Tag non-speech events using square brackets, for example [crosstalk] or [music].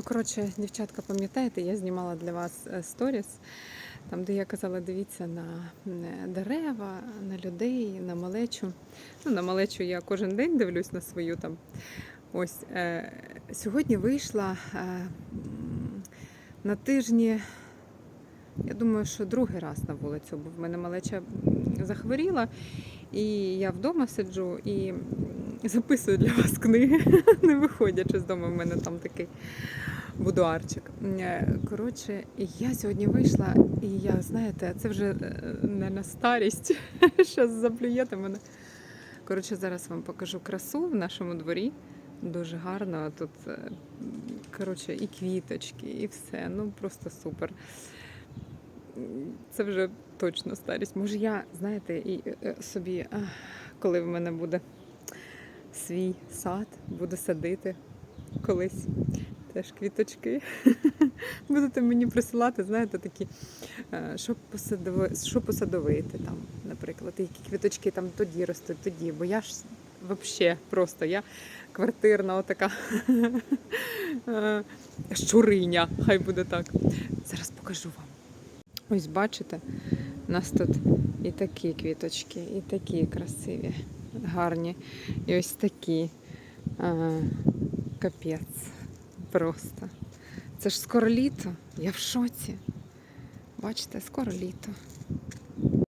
То, коротше, дівчатка, пам'ятаєте, я знімала для вас е, сторіс, там, де я казала, дивіться на дерева, на людей, на малечу. Ну, на малечу я кожен день дивлюсь на свою там. Ось е, сьогодні вийшла е, на тижні. Я думаю, що другий раз на вулицю, бо в мене малеча захворіла, і я вдома сиджу і записую для вас книги, [laughs] не виходячи з дому. В мене там такий будуарчик. Е, Коротше, я сьогодні вийшла, і я, знаєте, це вже е, не на старість, [laughs] зараз заплюєте мене. Коротше, зараз вам покажу красу в нашому дворі. Дуже гарно. Тут, е, коротше, і квіточки, і все. Ну просто супер. Це вже точно старість. Може, я, знаєте, і собі, коли в мене буде свій сад, буду садити колись теж квіточки. [laughs] Будете мені присилати, знаєте, такі, е, що, посадови, що посадовити там, наприклад, які квіточки там тоді ростуть, тоді. Бо я ж взагалі просто я квартирна отака [laughs] е, щуриня, хай буде так. Зараз покажу вам. Ось бачите, у нас тут і такі квіточки, і такі красиві, гарні. І ось такі. А, капець. Просто. Це ж скоро літо. Я в шоці. Бачите, скоро літо.